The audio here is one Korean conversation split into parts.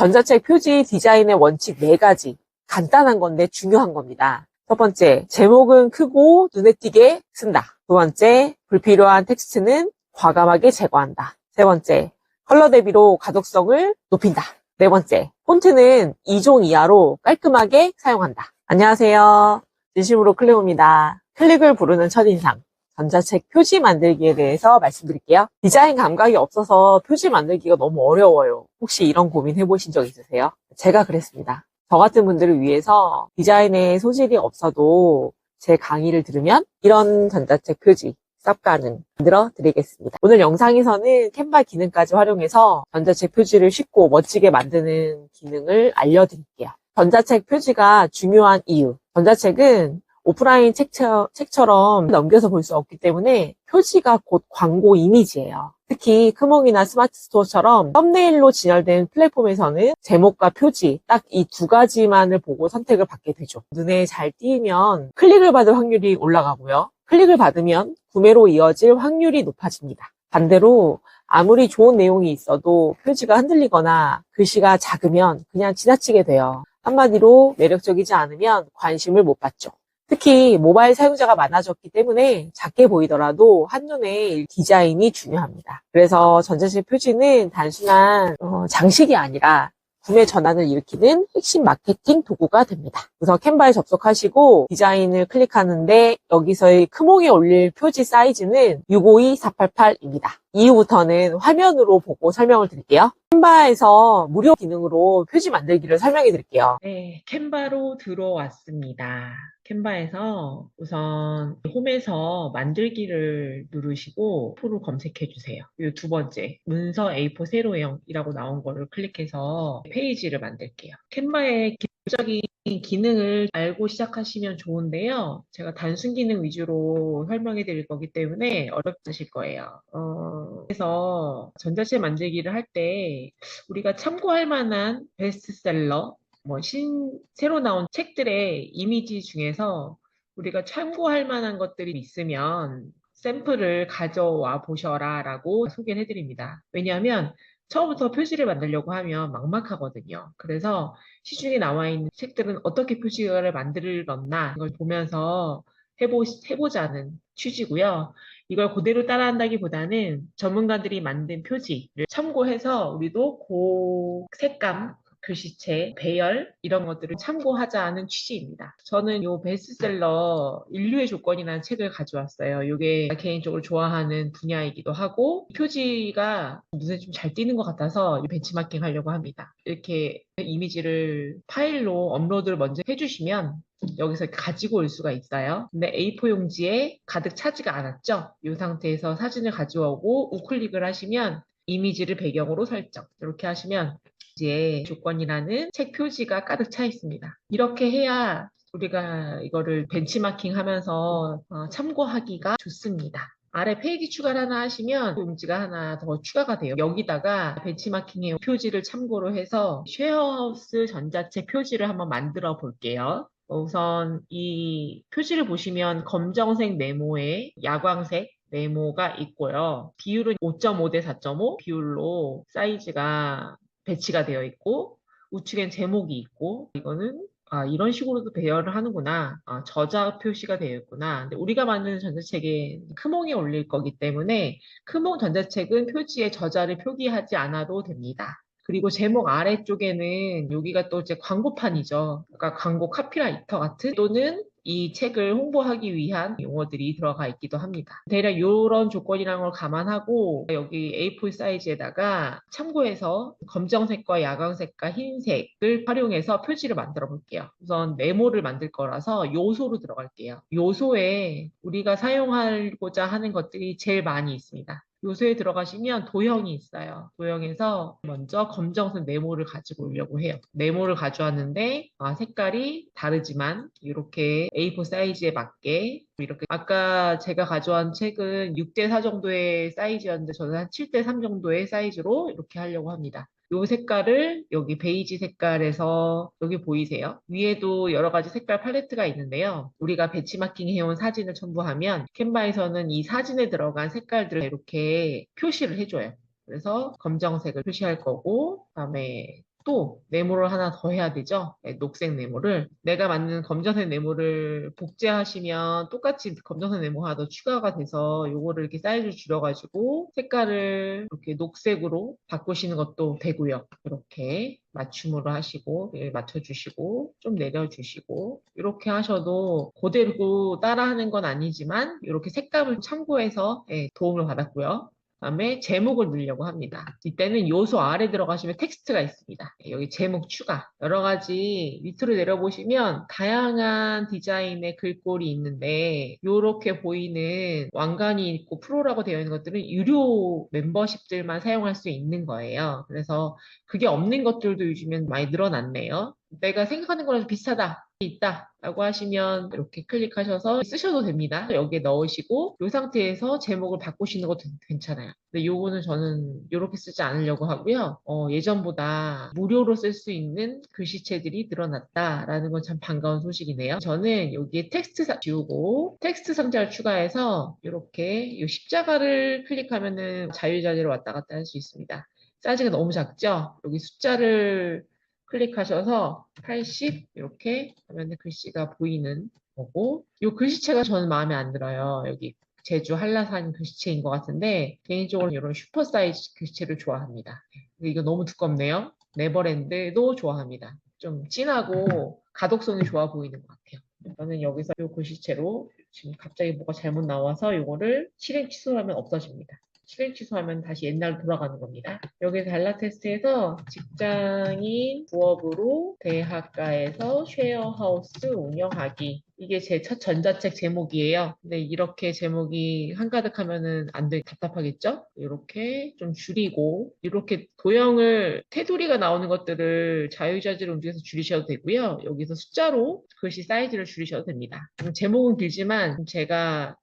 전자책 표지 디자인의 원칙 4가지. 간단한 건데 중요한 겁니다. 첫 번째, 제목은 크고 눈에 띄게 쓴다. 두 번째, 불필요한 텍스트는 과감하게 제거한다. 세 번째, 컬러 대비로 가독성을 높인다. 네 번째, 폰트는 2종 이하로 깔끔하게 사용한다. 안녕하세요. 진심으로 클레오입니다. 클릭을 부르는 첫인상. 전자책 표지 만들기에 대해서 말씀드릴게요. 디자인 감각이 없어서 표지 만들기가 너무 어려워요. 혹시 이런 고민 해보신 적 있으세요? 제가 그랬습니다. 저 같은 분들을 위해서 디자인에 소질이 없어도 제 강의를 들으면 이런 전자책 표지 쌉 가능 만들어 드리겠습니다. 오늘 영상에서는 캔바 기능까지 활용해서 전자책 표지를 쉽고 멋지게 만드는 기능을 알려드릴게요. 전자책 표지가 중요한 이유. 전자책은 오프라인 책처, 책처 럼 넘겨서 볼 수 없기 때문에 표지가 곧 광고 이미지예요. 특히 크몽이나 스마트 스토어처럼 썸네일로 진열된 플랫폼에서는 제목과 표지 딱 이 두 가지만을 보고 선택을 받게 되죠. 눈에 잘 띄면 클릭을 받을 확률이 올라가고요. 클릭을 받으면 구매로 이어질 확률이 높아집니다. 반대로 아무리 좋은 내용이 있어도 표지가 흔들리거나 글씨가 작으면 그냥 지나치게 돼요. 한마디로 매력적이지 않으면 관심을 못 받죠. 특히 모바일 사용자가 많아졌기 때문에 작게 보이더라도 한눈에 디자인이 중요합니다. 그래서 전자책 표지는 단순한 어, 장식이 아니라 구매 전환을 일으키는 핵심 마케팅 도구가 됩니다. 우선 캔바에 접속하시고 디자인을 클릭하는데 여기서의 크몽에 올릴 표지 사이즈는 652488입니다. 이후부터는 화면으로 보고 설명을 드릴게요. 캔바에서 무료 기능으로 표지 만들기를 설명해 드릴게요. 네, 캔바로 들어왔습니다. 캔바에서 우선 홈에서 만들기를 누르시고 프로 검색해 주세요. 그리고 두 번째, 문서 A4 세로형이라고 나온 거를 클릭해서 페이지를 만들게요. 캔바의 기본적인 기능을 알고 시작하시면 좋은데요. 제가 단순 기능 위주로 설명해 드릴 거기 때문에 어렵지 않으실 거예요. 어, 그래서 전자책 만들기를 할 때 우리가 참고할 만한 베스트셀러 뭐 신, 새로 나온 책들의 이미지 중에서 우리가 참고할 만한 것들이 있으면 샘플을 가져와 보셔라 라고 소개를 해드립니다. 왜냐하면 처음부터 표지를 만들려고 하면 막막하거든요. 그래서 시중에 나와 있는 책들은 어떻게 표지를 만들었나 이걸 보면서 해보, 해보자는 취지고요. 이걸 그대로 따라한다기보다는 전문가들이 만든 표지를 참고해서 우리도 그 색감 글씨체, 배열 이런 것들을 참고하자는 취지입니다. 저는 이 베스트셀러 인류의 조건이라는 책을 가져왔어요. 이게 개인적으로 좋아하는 분야이기도 하고 표지가 눈에 좀 잘 띄는 것 같아서 벤치마킹 하려고 합니다. 이렇게 이미지를 파일로 업로드를 먼저 해주시면 여기서 가지고 올 수가 있어요. 근데 A4 용지에 가득 차지가 않았죠? 이 상태에서 사진을 가져오고 우클릭을 하시면 이미지를 배경으로 설정. 이렇게 하시면 이제 조건이라는 책 표지가 가득 차 있습니다. 이렇게 해야 우리가 이거를 벤치마킹 하면서 어, 참고하기가 좋습니다. 아래 페이지 추가를 하나 하시면 용지가 하나 더 추가가 돼요. 여기다가 벤치마킹의 표지를 참고로 해서 쉐어하우스 전자책 표지를 한번 만들어 볼게요. 우선 이 표지를 보시면 검정색 네모에 야광색 네모가 있고요. 비율은 5.5 대 4.5 비율로 사이즈가 배치가 되어 있고 우측엔 제목이 있고 이거는 아, 이런 식으로도 배열을 하는구나. 아, 저자 표시가 되어 있구나. 근데 우리가 만드는 전자책에 크몽에 올릴 거기 때문에 크몽 전자책은 표지에 저자를 표기하지 않아도 됩니다. 그리고 제목 아래쪽에는 여기가 또 이제 광고판이죠. 그러니까 광고 카피라이터 같은 또는 이 책을 홍보하기 위한 용어들이 들어가 있기도 합니다. 대략 이런 조건이라는 걸 감안하고 여기 A4 사이즈에다가 참고해서 검정색과 야광색과 흰색을 활용해서 표지를 만들어 볼게요. 우선 네모를 만들 거라서 요소로 들어갈게요. 요소에 우리가 사용하고자 하는 것들이 제일 많이 있습니다. 요소에 들어가시면 도형이 있어요. 도형에서 먼저 검정색 네모를 가지고 오려고 해요. 네모를 가져왔는데 아, 색깔이 다르지만 이렇게 A4 사이즈에 맞게 이렇게 아까 제가 가져온 책은 6대4 정도의 사이즈였는데 저는 한 7대3 정도의 사이즈로 이렇게 하려고 합니다. 요 색깔을 여기 베이지 색깔에서 여기 보이세요? 위에도 여러 가지 색깔 팔레트가 있는데요. 우리가 배치마킹 해온 사진을 첨부하면 캔바에서는 이 사진에 들어간 색깔들을 이렇게 표시를 해줘요. 그래서 검정색을 표시할 거고 그다음에 또 네모를 하나 더 해야 되죠. 네, 녹색 네모를 내가 만든 검정색 네모를 복제하시면 똑같이 검정색 네모 하나 더 추가가 돼서 요거를 이렇게 사이즈 줄여가지고 색깔을 이렇게 녹색으로 바꾸시는 것도 되고요. 이렇게 맞춤으로 하시고 예, 맞춰주시고 좀 내려주시고 이렇게 하셔도 그대로 따라하는 건 아니지만 이렇게 색감을 참고해서 예, 도움을 받았고요. 다음에 제목을 넣으려고 합니다. 이때는 요소 아래 들어가시면 텍스트가 있습니다. 예, 여기 제목 추가. 여러 가지 밑으로 내려보시면 다양한 디자인의 글꼴이 있는데 이렇게 보이는 왕관이 있고 프로라고 되어 있는 것들은 유료 멤버십들만 사용할 수 있는 거예요. 그래서 그게 없는 것들도 요즘엔 많이 늘어났네요. 내가 생각하는 거랑 좀 비슷하다. 있다 라고 하시면 이렇게 클릭하셔서 쓰셔도 됩니다. 여기에 넣으시고 이 상태에서 제목을 바꾸시는 것도 괜찮아요. 근데 요거는 저는 이렇게 쓰지 않으려고 하고요. 어, 예전보다 무료로 쓸 수 있는 글씨체들이 늘어났다라는 건 참 반가운 소식이네요. 저는 여기에 텍스트 사- 지우고 텍스트 상자를 추가해서 이렇게 이 십자가를 클릭하면 은 자유자재로 왔다 갔다 할 수 있습니다. 사이즈가 너무 작죠? 여기 숫자를 클릭하셔서 80 이렇게 하면 글씨가 보이는 거고 이 글씨체가 저는 마음에 안 들어요. 여기 제주 한라산 글씨체인 것 같은데 개인적으로 이런 슈퍼 사이즈 글씨체를 좋아합니다. 이거 너무 두껍네요. 네버랜드도 좋아합니다. 좀 진하고 가독성이 좋아 보이는 것 같아요. 저는 여기서 이 글씨체로 지금 갑자기 뭐가 잘못 나와서 이거를 실행 취소하면 없어집니다. 실행 취소하면 다시 옛날로 돌아가는 겁니다. 여기 달라 테스트에서 직장인 부업으로 대학가에서 쉐어하우스 운영하기. 이게 제 첫 전자책 제목이에요. 근데 이렇게 제목이 한가득 하면은 안 돼, 답답하겠죠? 이렇게 좀 줄이고, 이렇게 도형을, 테두리가 나오는 것들을 자유자재로 움직여서 줄이셔도 되고요. 여기서 숫자로 글씨 사이즈를 줄이셔도 됩니다. 음, 제목은 길지만 제가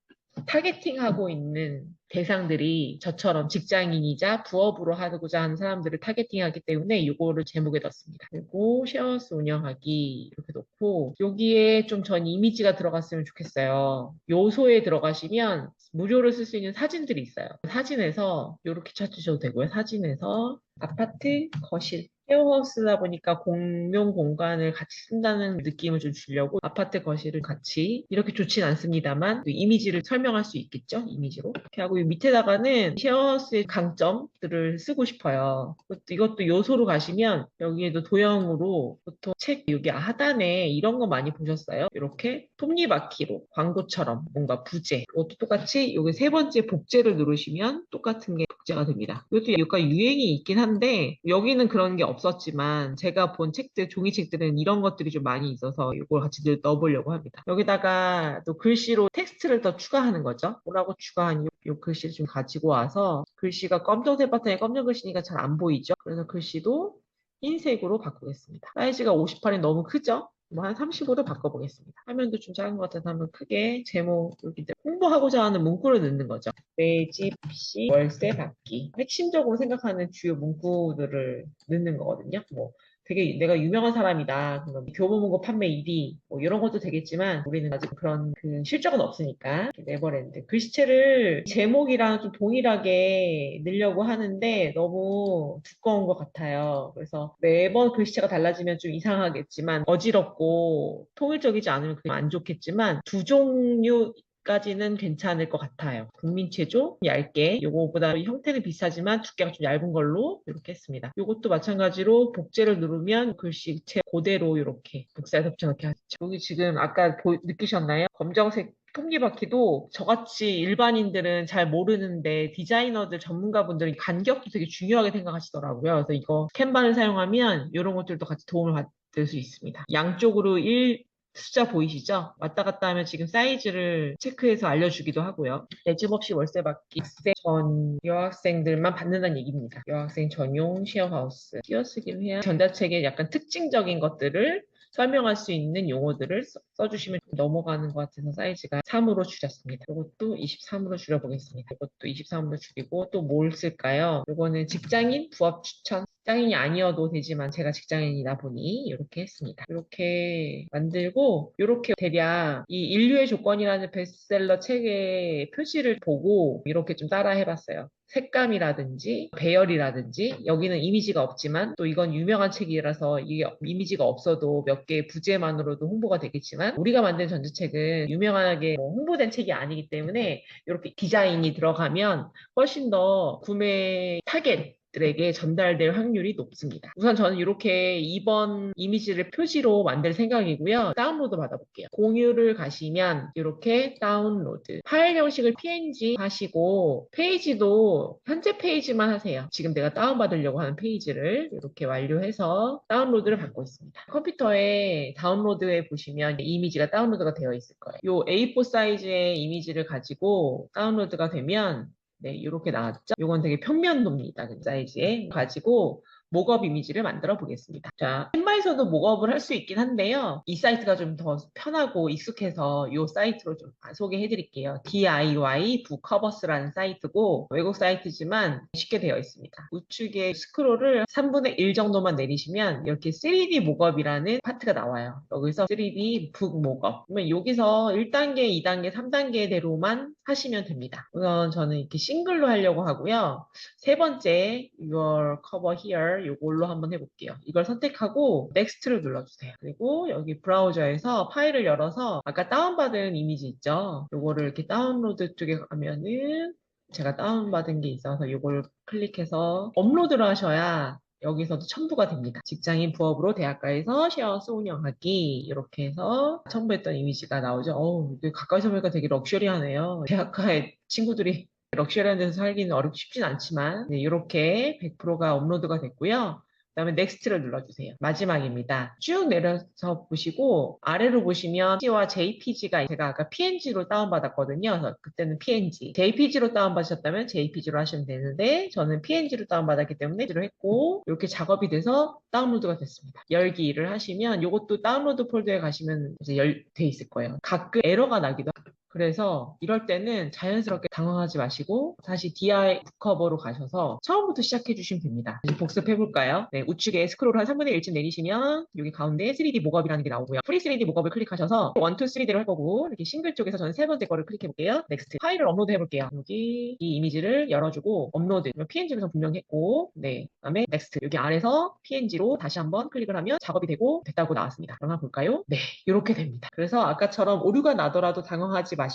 타겟팅하고 있는 대상들이 저처럼 직장인이자 부업으로 하고자 하는 사람들을 타겟팅하기 때문에 이거를 제목에 넣습니다. 그리고 쉐어스 운영하기 이렇게 놓고 여기에 좀 전 이미지가 들어갔으면 좋겠어요. 요소에 들어가시면 무료로 쓸 수 있는 사진들이 있어요. 사진에서 이렇게 찾으셔도 되고요. 사진에서 아파트 거실 쉐어하우스다 보니까 공용 공간을 같이 쓴다는 느낌을 좀 주려고 아파트 거실을 같이 이렇게 좋진 않습니다만 그 이미지를 설명할 수 있겠죠? 이미지로? 이렇게 하고 이 밑에다가는 쉐어하우스의 강점들을 쓰고 싶어요. 이것도 요소로 가시면 여기에도 도형으로 보통 책 여기 하단에 이런 거 많이 보셨어요? 이렇게 톱니바퀴로 광고처럼 뭔가 부재. 이것도 똑같이 여기 세 번째 복제를 누르시면 똑같은 게 복제가 됩니다. 이것도 약간 유행이 있긴 한데 여기는 그런 게 없 었지만 제가 본 책들 종이책들은 이런 것들이 좀 많이 있어서 이걸 같이 넣- 넣어보려고 합니다. 여기다가 또 글씨로 텍스트를 더 추가하는 거죠. 뭐라고 추가한 이, 이 글씨를 좀 가지고 와서 글씨가 검정색 바탕에 검정 글씨니까 잘 안 보이죠. 그래서 글씨도 흰색으로 바꾸겠습니다. 사이즈가 58이 너무 크죠? 뭐 한 35로 바꿔보겠습니다. 화면도 좀 작은 것 같아서 한번 크게 제목 여기 홍보하고자 하는 문구를 넣는 거죠. 매집 시 월세 받기 핵심적으로 생각하는 주요 문구들을 넣는 거거든요. 뭐 되게 내가 유명한 사람이다. 그러면 교보문고 판매 1위 뭐 이런 것도 되겠지만 우리는 아직 그런 그 실적은 없으니까 네버랜드 글씨체를 제목이랑 좀 동일하게 넣으려고 하는데 너무 두꺼운 것 같아요. 그래서 매번 글씨체가 달라지면 좀 이상하겠지만 어지럽고 통일적이지 않으면 안 좋겠지만 두 종류 까지는 괜찮을 것 같아요. 국민 체조 얇게 요거보다 형태는 비슷하지만 두께가 좀 얇은 걸로 이렇게 했습니다. 요것도 마찬가지로 복제를 누르면 글씨체 그대로 이렇게 복사해 덮쳐놓게 하죠. 여기 지금 아까 보- 느끼셨나요? 검정색 톱니바퀴도 저같이 일반인들은 잘 모르는데 디자이너들 전문가분들은 간격도 되게 중요하게 생각하시더라고요. 그래서 이거 캔반을 사용하면 이런 것들도 같이 도움을 받을 수 있습니다. 양쪽으로 1 숫자 보이시죠? 왔다 갔다 하면 지금 사이즈를 체크해서 알려주기도 하고요. 내집 없이 월세 받기 전 여학생들만 받는다는 얘기입니다. 여학생 전용 쉐어하우스 띄어쓰기를 해야 전자책의 약간 특징적인 것들을 설명할 수 있는 용어들을 써- 써주시면 넘어가는 것 같아서 사이즈가 3으로 줄였습니다. 이것도 23으로 줄여보겠습니다. 이것도 23으로 줄이고 또 뭘 쓸까요? 이거는 직장인 부업 추천 직장인이 아니어도 되지만 제가 직장인이다 보니 이렇게 했습니다. 이렇게 만들고 이렇게 대략 이 인류의 조건이라는 베스트셀러 책의 표지를 보고 이렇게 좀 따라 해봤어요. 색감이라든지 배열이라든지 여기는 이미지가 없지만 또 이건 유명한 책이라서 이게 이미지가 없어도 몇 개의 부제만으로도 홍보가 되겠지만 우리가 만든 전자책은 유명하게 뭐 홍보된 책이 아니기 때문에 이렇게 디자인이 들어가면 훨씬 더 구매 타겟 들에게 전달될 확률이 높습니다. 우선 저는 이렇게 2번 이미지를 표지로 만들 생각이고요. 다운로드 받아볼게요. 공유를 가시면 이렇게 다운로드. 파일 형식을 PNG 하시고 페이지도 현재 페이지만 하세요. 지금 내가 다운받으려고 하는 페이지를 이렇게 완료해서 다운로드를 받고 있습니다. 컴퓨터에 다운로드에 보시면 이미지가 다운로드가 되어 있을 거예요. 이 A4 사이즈의 이미지를 가지고 다운로드가 되면 네, 이렇게 나왔죠? 이건 되게 평면도입니다. 그 사이즈에 가지고 목업 이미지를 만들어 보겠습니다. 자, 캔바에서도 목업을 할 수 있긴 한데요. 이 사이트가 좀 더 편하고 익숙해서 이 사이트로 좀 소개해 드릴게요. DIY 북커버스라는 사이트고 외국 사이트지만 쉽게 되어 있습니다. 우측에 스크롤을 3분의 1 정도만 내리시면 이렇게 3D 목업이라는 파트가 나와요. 여기서 3D 북 목업. 그러면 여기서 1단계, 2단계, 3단계대로만 하시면 됩니다. 우선 저는 이렇게 싱글로 하려고 하고요. 세 번째 your cover here 이걸로 한번 해볼게요. 이걸 선택하고 next를 눌러주세요. 그리고 여기 브라우저에서 파일을 열어서 아까 다운받은 이미지 있죠? 요거를 이렇게 다운로드 쪽에 가면은 제가 다운받은 게 있어서 이걸 클릭해서 업로드를 하셔야 여기서도 첨부가 됩니다. 직장인 부업으로 대학가에서 쉐어하우스 운영하기 이렇게 해서 첨부했던 이미지가 나오죠. 어우, 가까이서 보니까 되게 럭셔리하네요. 대학가에 친구들이 럭셔리한 데서 살기는 어렵 쉽진 않지만 네, 이렇게 100%가 업로드가 됐고요. 그 다음에 넥스트를 눌러주세요. 마지막입니다. 쭉 내려서 보시고 아래로 보시면 PNG와 JPG가 제가 아까 PNG로 다운받았거든요. 그래서 그때는 PNG. JPG로 다운받으셨다면 JPG로 하시면 되는데 저는 PNG로 다운받았기 때문에 PNG로 했고 이렇게 작업이 돼서 다운로드가 됐습니다. 열기를 하시면 이것도 다운로드 폴더에 가시면 이제 열, 돼 있을 거예요. 가끔 에러가 나기도 그래서 이럴 때는 자연스럽게 당황하지 마시고 다시 DI 북커버로 가셔서 처음부터 시작해 주시면 됩니다. 이제 복습해 볼까요? 네, 우측에 스크롤 한 3분의 1쯤 내리시면 여기 가운데 3D 목업이라는 게 나오고요. 프리 3D 목업을 클릭하셔서 1, 2, 3대로 할 거고 이렇게 싱글 쪽에서 저는 세 번째 거를 클릭해 볼게요. 넥스트. 파일을 업로드 해 볼게요. 여기 이 이미지를 열어주고 업로드. PNG로 전 분명히 했고 네, 그다음에 넥스트. 여기 아래서 PNG로 다시 한번 클릭을 하면 작업이 되고 됐다고 나왔습니다. 그럼 한번 볼까요? 네, 이렇게 됩니다. 그래서 아까처럼 오류가 나더라도 당황하지 마시고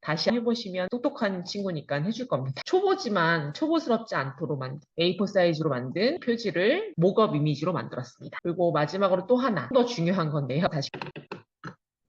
다시 해보시면 똑똑한 친구니까 해줄 겁니다. 초보지만 초보스럽지 않도록 만든 A4 사이즈로 만든 표지를 목업 이미지로 만들었습니다. 그리고 마지막으로 또 하나 더 중요한 건데요. 다시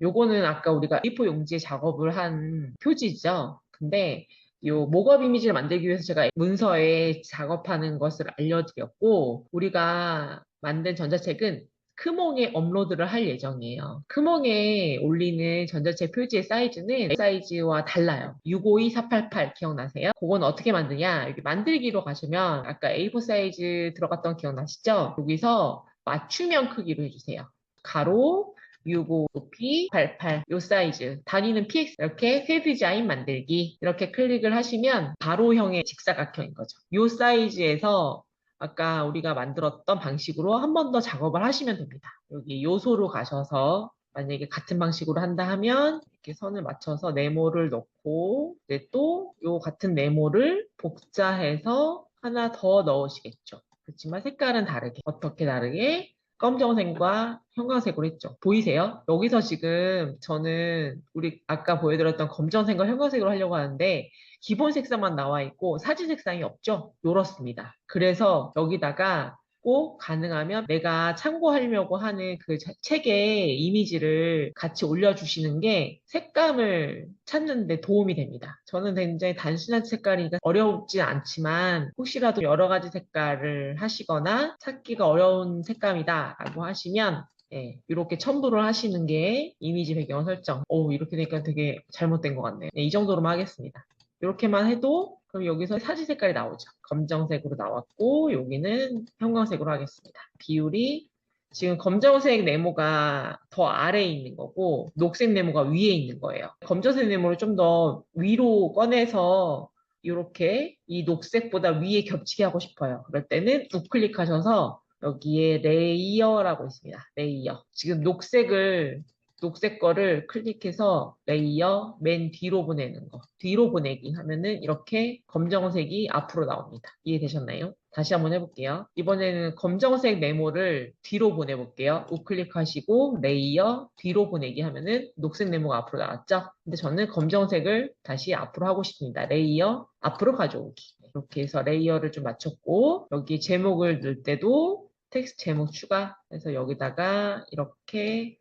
요거는 아까 우리가 A4 용지에 작업을 한 표지죠. 근데 요 목업 이미지를 만들기 위해서 제가 문서에 작업하는 것을 알려드렸고 우리가 만든 전자책은 크몽에 업로드를 할 예정이에요. 크몽에 올리는 전자책 표지의 사이즈는 사이즈와 달라요. 652488 기억나세요? 그건 어떻게 만드냐? 여기 만들기로 가시면 아까 A4 사이즈 들어갔던 기억나시죠? 여기서 맞춤형 크기로 해주세요. 가로 65 높이 88 요 사이즈 단위는 px 이렇게 새 디자인 만들기 이렇게 클릭을 하시면 가로형의 직사각형인 거죠. 요 사이즈에서 아까 우리가 만들었던 방식으로 한 번 더 작업을 하시면 됩니다. 여기 요소로 가셔서 만약에 같은 방식으로 한다 하면 이렇게 선을 맞춰서 네모를 넣고 이제 또요 같은 네모를 복사해서 하나 더 넣으시겠죠. 그렇지만 색깔은 다르게 어떻게 다르게 검정색과 형광색으로 했죠. 보이세요? 여기서 지금 저는 우리 아까 보여드렸던 검정색과 형광색으로 하려고 하는데 기본 색상만 나와 있고 사진 색상이 없죠? 요렇습니다. 그래서 여기다가 꼭 가능하면 내가 참고하려고 하는 그 자- 책의 이미지를 같이 올려주시는 게 색감을 찾는데 도움이 됩니다. 저는 굉장히 단순한 색깔이니까 어렵지 않지만 혹시라도 여러 가지 색깔을 하시거나 찾기가 어려운 색감이다 라고 하시면 예, 이렇게 첨부를 하시는 게 이미지 배경 설정. 오, 이렇게 되니까 되게 잘못된 것 같네요. 네, 이 정도로만 하겠습니다. 이렇게만 해도 그럼 여기서 사진 색깔이 나오죠. 검정색으로 나왔고 여기는 형광색으로 하겠습니다. 비율이 지금 검정색 네모가 더 아래에 있는 거고 녹색 네모가 위에 있는 거예요. 검정색 네모를 좀 더 위로 꺼내서 이렇게 이 녹색보다 위에 겹치게 하고 싶어요. 그럴 때는 우클릭하셔서 여기에 레이어라고 있습니다. 레이어. 지금 녹색을 녹색 거를 클릭해서 레이어 맨 뒤로 보내는 거. 뒤로 보내기 하면은 이렇게 검정색이 앞으로 나옵니다. 이해되셨나요? 다시 한번 해볼게요. 이번에는 검정색 네모를 뒤로 보내볼게요. 우클릭하시고 레이어 뒤로 보내기 하면은 녹색 네모가 앞으로 나왔죠? 근데 저는 검정색을 다시 앞으로 하고 싶습니다. 레이어 앞으로 가져오기. 이렇게 해서 레이어를 좀 맞췄고 여기 제목을 넣을 때도 텍스트 제목 추가 해서 여기다가 이렇게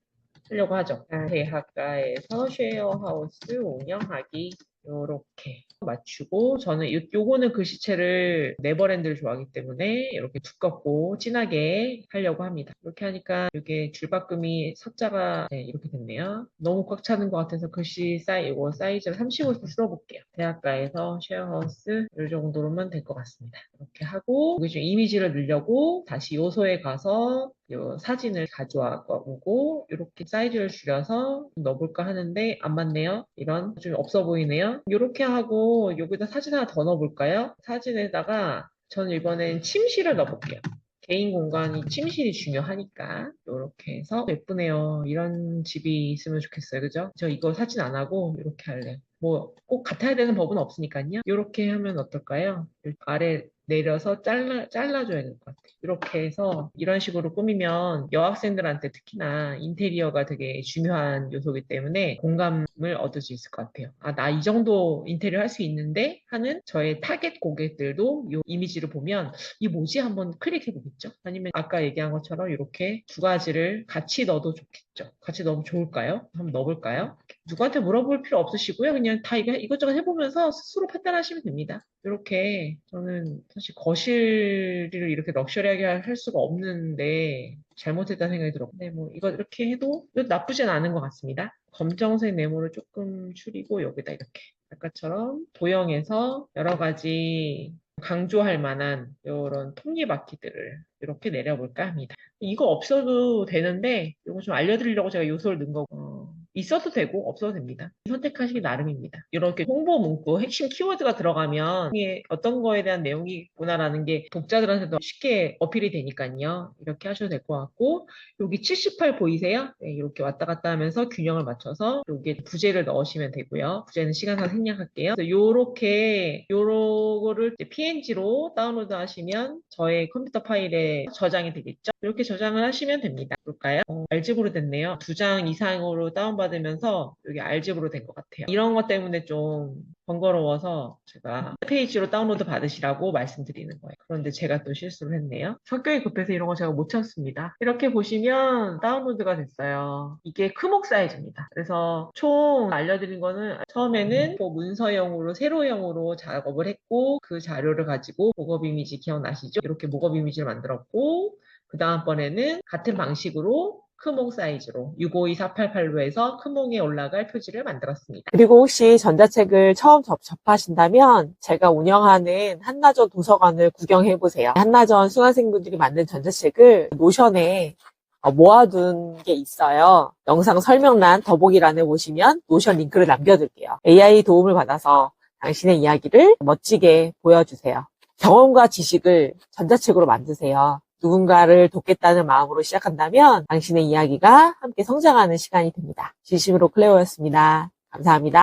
하려고 하죠. 대학가에서 쉐어하우스 운영하기 요렇게 맞추고 저는 요, 요거는 글씨체를 네버랜드를 좋아하기 때문에 이렇게 두껍고 진하게 하려고 합니다. 이렇게 하니까 이게 줄바꿈이 석자가 네, 이렇게 됐네요. 너무 꽉 차는 것 같아서 글씨 사이 이거 사이즈를 35에서 줄여볼게요. 대학가에서 쉐어하우스 이 정도로만 될것 같습니다. 이렇게 하고 여기 좀 이미지를 넣으려고 다시 요소에 가서 요 사진을 가져와 오고 이렇게 사이즈를 줄여서 넣어볼까 하는데 안 맞네요. 이런 좀 없어 보이네요. 이렇게 하고 여기다 사진 하나 더 넣어볼까요? 사진에다가 저는 이번엔 침실을 넣어볼게요. 개인 공간이 침실이 중요하니까 이렇게 해서 예쁘네요. 이런 집이 있으면 좋겠어요. 그죠? 저 이거 사진 안 하고 이렇게 할래요. 뭐 꼭 같아야 되는 법은 없으니까요. 이렇게 하면 어떨까요? 아래 내려서 잘라, 잘라줘야 될 것 같아요. 이렇게 해서 이런 식으로 꾸미면 여학생들한테 특히나 인테리어가 되게 중요한 요소이기 때문에 공감을 얻을 수 있을 것 같아요. 아, 나 이 정도 인테리어 할 수 있는데 하는 저의 타겟 고객들도 이 이미지를 보면 이 뭐지? 한번 클릭해 보겠죠? 아니면 아까 얘기한 것처럼 이렇게 두 가지를 같이 넣어도 좋겠죠? 같이 넣으면 좋을까요? 한번 넣어볼까요? 누구한테 물어볼 필요 없으시고요. 그냥 다 이것저것 해보면서 스스로 판단하시면 됩니다. 이렇게 저는 사실 거실을 이렇게 럭셔리하게 할 수가 없는데 잘못했다는 생각이 들었고 근데 뭐 이거 이렇게 해도 나쁘진 않은 것 같습니다. 검정색 네모를 조금 줄이고 여기다 이렇게 아까처럼 도형에서 여러 가지 강조할 만한 이런 톱니바퀴들을 이렇게 내려볼까 합니다. 이거 없어도 되는데 이거 좀 알려드리려고 제가 요소를 넣은 거고 어, 있어도 되고 없어도 됩니다. 선택하시기 나름입니다. 이렇게 홍보 문구, 핵심 키워드가 들어가면 이게 어떤 거에 대한 내용이 있구나라는 게 독자들한테도 쉽게 어필이 되니까요. 이렇게 하셔도 될 것 같고 여기 78 보이세요? 네, 이렇게 왔다 갔다 하면서 균형을 맞춰서 여기에 부제를 넣으시면 되고요. 부제는 시간상 생략할게요. 이렇게 요거를 PNG로 다운로드 하시면 저의 컴퓨터 파일에 저장이 되겠죠? 이렇게 저장을 하시면 됩니다. 볼까요? 어, 알집으로 됐네요. 두 장 이상으로 다운받으면서 여기 알집으로 된 것 같아요. 이런 것 때문에 좀 번거로워서 제가 페이지로 다운로드 받으시라고 말씀드리는 거예요. 그런데 제가 또 실수를 했네요. 성격이 급해서 이런 거 제가 못 찾습니다. 이렇게 보시면 다운로드가 됐어요. 이게 크목 사이즈입니다. 그래서 총 알려드린 거는 처음에는 뭐 문서형으로 세로형으로 작업을 했고 그 자료를 가지고 목업 이미지 기억나시죠? 이렇게 목업 이미지를 만들었고 그 다음번에는 같은 방식으로 크몽 사이즈로 652488로 해서 크몽에 올라갈 표지를 만들었습니다. 그리고 혹시 전자책을 처음 접, 접하신다면 제가 운영하는 한나전 도서관을 구경해 보세요. 한나전 수강생분들이 만든 전자책을 노션에 어, 모아둔 게 있어요. 영상 설명란 더보기란에 보시면 노션 링크를 남겨둘게요. AI 도움을 받아서 당신의 이야기를 멋지게 보여주세요. 경험과 지식을 전자책으로 만드세요. 누군가를 돕겠다는 마음으로 시작한다면 당신의 이야기가 함께 성장하는 시간이 됩니다. 진심으로 클레오였습니다. 감사합니다.